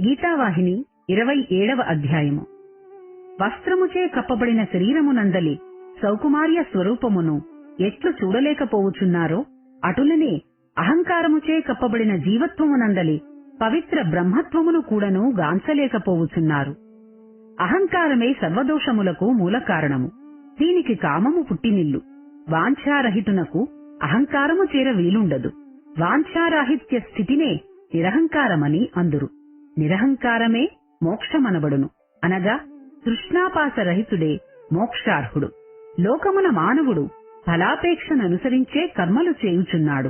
గీతావాహిని ఇరవై ఏడవ అధ్యాయము. వస్త్రముచే కప్పబడిన శరీరమునందలి సౌకుమార్య స్వరూపమును ఎట్లు చూడలేకపోవుచున్నారో అటులనే అహంకారముచే కప్పబడిన జీవత్వమునందలి పవిత్ర బ్రహ్మత్వమును కూడాను గాంచలేకపోవుచున్నారు. అహంకారమే సర్వదోషములకు మూల కారణము దీనికి కామము పుట్టినిల్లు. వాంఛారహితునకు అహంకారము చేర వీలుండదు. వాంఛారాహిత్య స్థితినే నిరహంకారమని అందురు. నిరహంకారమే మోక్షమనబడును. అనగా తృష్ణాపాసరహితుడే మోక్షార్హుడు. లోకమున మానవుడు ఫలాపేక్షననుసరించే కర్మలు చేయుచున్నాడు.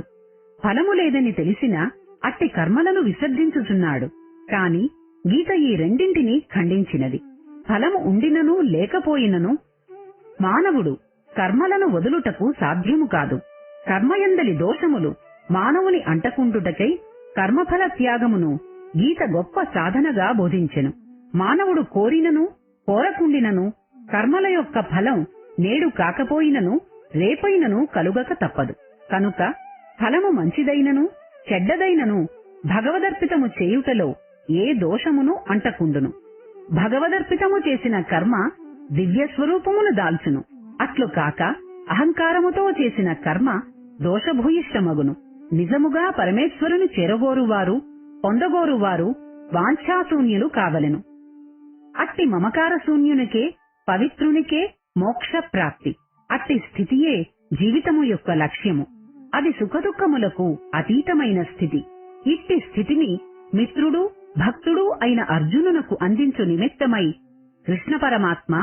ఫలము లేదని తెలిసినా అట్టి కర్మలను విసర్జించుచున్నాడు. కాని గీత ఈ రెండింటినీ ఖండించినది. ఫలము ఉండినను లేకపోయినను మానవుడు కర్మలను వదులుటకు సాధ్యము కాదు. కర్మయందలి దోషములు మానవుని అంటకుండుటకై కర్మఫల త్యాగమును గీత గొప్ప సాధనగా బోధించెను. మానవుడు కోరినను కోరకుండినను కర్మల యొక్క ఫలం నేడు కాకపోయినను రేపైనను కలుగక తప్పదు. కనుక ఫలము మంచిదైనను చెడ్డదైనను భగవదర్పితము చేయుటలో ఏ దోషమును అంటకుండును. భగవదర్పితము చేసిన కర్మ దివ్య స్వరూపమును దాల్చును. అట్లు కాక అహంకారముతో చేసిన కర్మ దోషభూయిష్టమగును. నిజముగా పరమేశ్వరుని చేరగోరువారు పొందగోరు వారు వాంఛాశూన్యులు కావలెను. అట్టి మమకార శూన్యునికే పవిత్రునికే మోక్ష ప్రాప్తి అట్టి స్థితియే జీవితము యొక్క లక్ష్యము. అది సుఖదుఖములకు అతీతమైన స్థితి. ఇట్టి స్థితిని మిత్రుడు భక్తుడు అయిన అర్జునునకు అందించు నిమిత్తమై కృష్ణ పరమాత్మ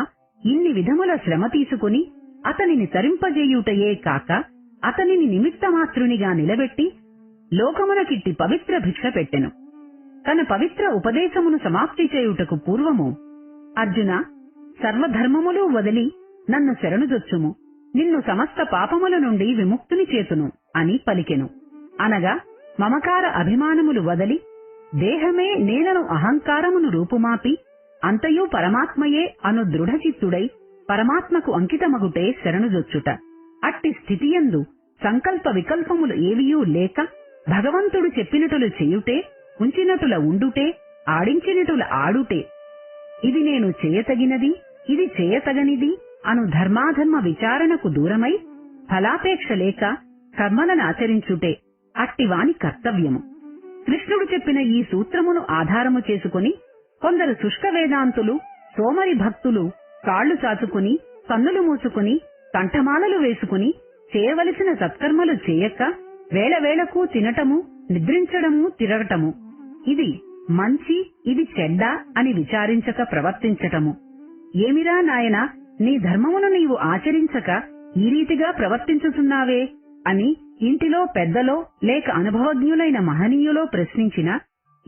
ఇన్ని విధముల శ్రమ తీసుకుని అతనిని తరింపజేయుటయే కాక అతనిని నిమిత్తమాత్రునిగా నిలబెట్టి లోకమునకిట్టి పవిత్ర భిక్ష పెట్టెను. తన పవిత్ర ఉపదేశమును సమాప్తి చేయుటకు పూర్వము అర్జున సర్వధర్మములు వదిలి నన్ను శరణుజొచ్చుము నిన్ను సమస్త పాపముల నుండి విముక్తుని చేతును అని పలికెను. అనగా మమకార అభిమానములు వదలి దేహమే నేనను అహంకారమును రూపుమాపి అంతయు పరమాత్మయే అను దృఢచిత్తుడై పరమాత్మకు అంకితమగుటే శరణుజొచ్చుట అట్టి స్థితియందు సంకల్ప వికల్పములు ఏవియూ లేక భగవంతుడు చెప్పినటులు చేయుటే ఉంచినటుల ఉండుటే ఆడించినటుల ఆడుటే. ఇది నేను చేయతగినది ఇది చేయతగనిది అను ధర్మాధర్మ విచారణకు దూరమై ఫలాపేక్ష లేక కర్మలను ఆచరించుటే అట్టివాని కర్తవ్యము. కృష్ణుడు చెప్పిన ఈ సూత్రమును ఆధారము చేసుకుని కొందరు శుష్క వేదాంతులు సోమరి భక్తులు కాళ్ళు చాచుకుని కన్నులు మూసుకుని కంఠమాలలు వేసుకుని చేయవలసిన సత్కర్మలు చేయక వేళవేళకు తినటము నిద్రించడము తిరగటము. ఇది మంచి ఇది చెడ్డ అని విచారించక ప్రవర్తించటము. ఏమిరా నాయన నీ ధర్మమును నీవు ఆచరించక ఈ రీతిగా ప్రవర్తించుతున్నావే అని ఇంటిలో పెద్దలో లేక అనుభవజ్ఞులైన మహనీయులో ప్రశ్నించిన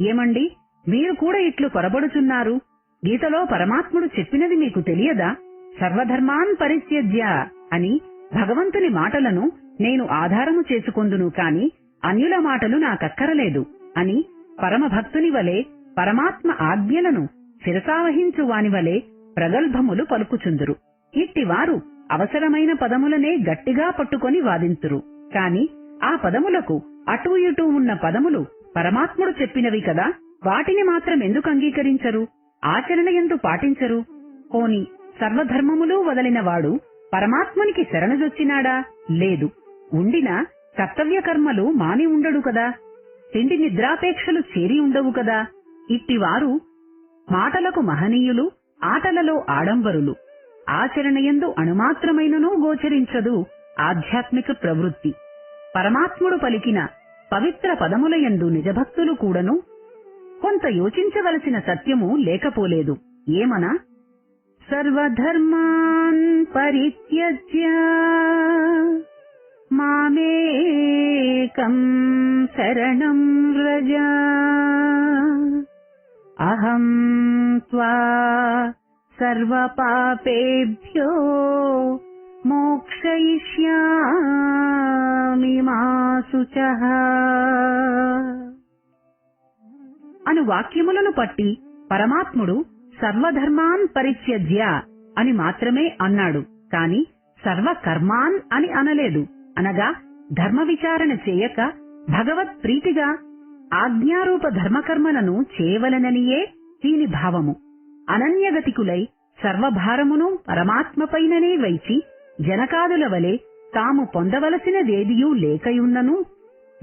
ఏమండి మీరు కూడా ఇట్లు పొరబడుచున్నారు? గీతలో పరమాత్ముడు చెప్పినది మీకు తెలియదా? సర్వధర్మాన్ పరిత్యజ్య అని భగవంతుని మాటలను నేను ఆధారము చేసుకొందును కాని అన్యుల మాటలు నాకక్కరలేదు అని పరమభక్తుని వలె పరమాత్మ ఆజ్ఞలను శిరసావహించు వాని వలె ప్రగల్భములు పలుకుచుందురు. ఇట్టివారు అవసరమైన పదములనే గట్టిగా పట్టుకొని వాదింతురు. కాని ఆ పదములకు అటూ ఇటూ ఉన్న పదములు పరమాత్ముడు చెప్పినవి కదా వాటిని మాత్రం ఎందుకు అంగీకరించరు? ఆచరణ ఎందు పాటించరు? కోని సర్వధర్మములు వదలినవాడు పరమాత్మునికి శరణజొచ్చినాడా లేదు. ఉండినా కర్తవ్య కర్మలు మాని ఉండడు కదా. తిండి నిద్రాపేక్షలు చేరి ఉండవు కదా. ఇట్టివారు మాటలకు మహనీయులు ఆటలలో ఆడంబరులు. ఆచరణయందు అణుమాత్రమైననూ గోచరించదు ఆధ్యాత్మిక ప్రవృత్తి. పరమాత్ముడు పలికిన పవిత్ర పదములయందు నిజభక్తులు కూడను. కొంత యోచించవలసిన సత్యము లేకపోలేదు. ఏమనా? సర్వధర్మాన్ పరిత్యజ్య. మామేకం శరణం వ్రజ అహం త్వా సర్వపాపేభ్యో మోక్షయిష్యామి మా అను వాక్యములను పట్టి పరమాత్ముడు సర్వధర్మాన్ పరిత్యజ్య అని మాత్రమే అన్నాడు కాని సర్వకర్మాన్ అని అనలేదు. అనగా ధర్మ విచారణ చేయక భగవత్ ప్రీతిగా ఆజ్ఞారూప ధర్మకర్మలను చేయవలననియే దీని భావము. అనన్యగతికులై సర్వభారమును పరమాత్మపైననే వైచి జనకాదుల వలె తాము పొందవలసినదేదియూ లేకయున్నను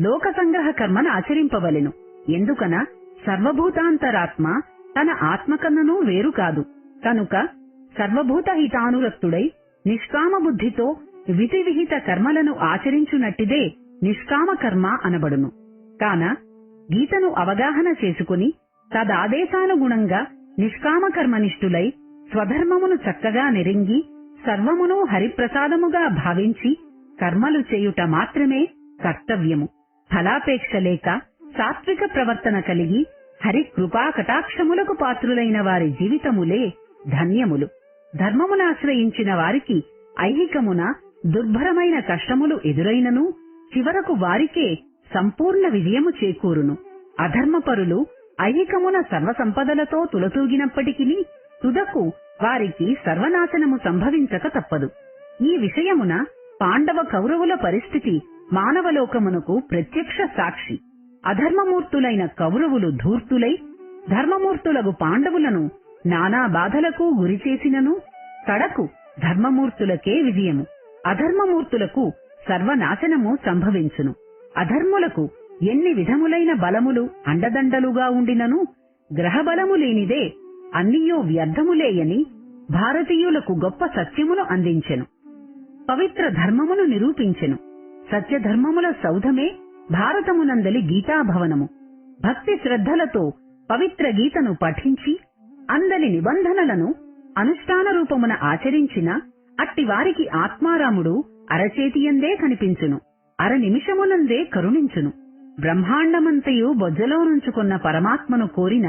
లోక సంగ్రహ కర్మను ఆచరింపవలెను. ఎందుకన సర్వభూతాంతరాత్మ తన ఆత్మకన్ననూ వేరు కాదు. కనుక సర్వభూత హితానురక్తుడై నిష్కామ బుద్ధితో విధి విహిత కర్మలను ఆచరించునట్టిదే నిష్కామ కర్మ అనబడును. కాన గీతను అవగాహన చేసుకుని తదాదేశానుగుణంగా నిష్కామ కర్మనిష్ఠులై స్వధర్మమును చక్కగా నెరింగి సర్వమును హరిప్రసాదముగా భావించి కర్మలు చేయుట మాత్రమే కర్తవ్యము. ఫలాపేక్ష లేక సాత్విక ప్రవర్తన కలిగి హరి కృపా కటాక్షములకు పాత్రులైన వారి జీవితములే ధన్యములు. ధర్మమునాశ్రయించిన వారికి ఐహికమున దుర్భరమైన కష్టములు ఎదురైనను చివరకు వారికే సంపూర్ణ విజయము చేకూరును. అధర్మపరులు ఐహికమున సర్వసంపదలతో తులతూగినప్పటికీ తుదకు వారికి సర్వనాశనము సంభవించక తప్పదు. ఈ విషయమున పాండవ కౌరవుల పరిస్థితి మానవలోకమునకు ప్రత్యక్ష సాక్షి. అధర్మమూర్తులైన కౌరవులు ధూర్తులై ధర్మమూర్తులకు పాండవులను నానా బాధలకు గురిచేసినను తడకు ధర్మమూర్తులకే విజయము. అధర్మమూర్తులకు సర్వనాశనము సంభవించును. అధర్ములకు ఎన్ని విధములైన బలములు అండదండలుగా ఉండినను గ్రహబలము లేనిదే అన్నియో వ్యర్థములేయని భారతీయులకు గొప్ప సత్యమును అందించెను. పవిత్ర ధర్మమును నిరూపించెను. సత్యధర్మముల సౌధమే భారతమునందలి గీతాభవనము. భక్తి శ్రద్ధలతో పవిత్ర గీతను పఠించి అందలి నిబంధనలను అనుష్ఠాన రూపమున ఆచరించిన అట్టి వారికి ఆత్మారాముడు అరచేతియందే కనిపించును అర నిమిషమునందే కరుణించును. బ్రహ్మాండమంతయు బొజ్జలో నుంచుకున్న పరమాత్మను కోరిన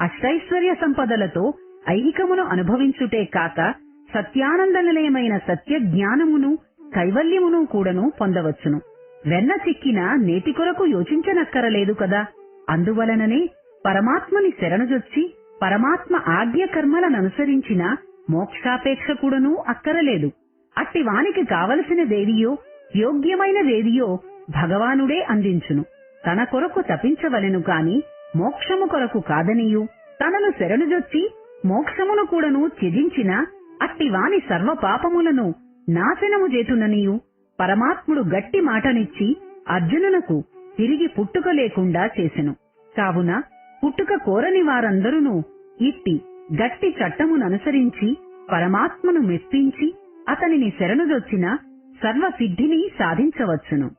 అష్టైశ్వర్య సంపదలతో ఐహికమును అనుభవించుటే కాక సత్యానంద నిలయమైన సత్య జ్ఞానమును కైవల్యమును కూడాను పొందవచ్చును. వెన్న చిక్కిన నేతి కొరకు యోచించనక్కరలేదు కదా? అందువలననే పరమాత్మని శరణుజొచ్చి పరమాత్మ ఆజ్ఞ కర్మలననుసరించిన మోక్షాపేక్ష కూడాను అక్కరలేదు. అట్టి వానికి కావలసినదేదియో యోగ్యమైనదేదియో భగవానుడే అందించును. తన కొరకు తపించవలెను కాని మోక్షము కొరకు కాదనియు. తనను శరణుజొచ్చి మోక్షమును కూడాను త్యజించిన అట్టి వాని సర్వ పాపములను నాశనము చేతుననియు. పరమాత్ముడు గట్టి మాటనిచ్చి అర్జునునకు తిరిగి పుట్టుక లేకుండా చేసెను. కావున పుట్టుక కోరని వారందరూ ఇట్టి గట్టి చట్టముననుసరించి పరమాత్మను మెప్పించి అతనిని శరణుదొచ్చిన సర్వసిద్ధిని సాధించవచ్చును.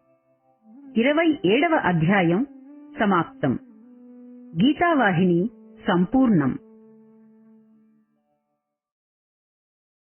ఇరవై ఏడవ అధ్యాయం సమాప్తం. గీతావాహిని సంపూర్ణం.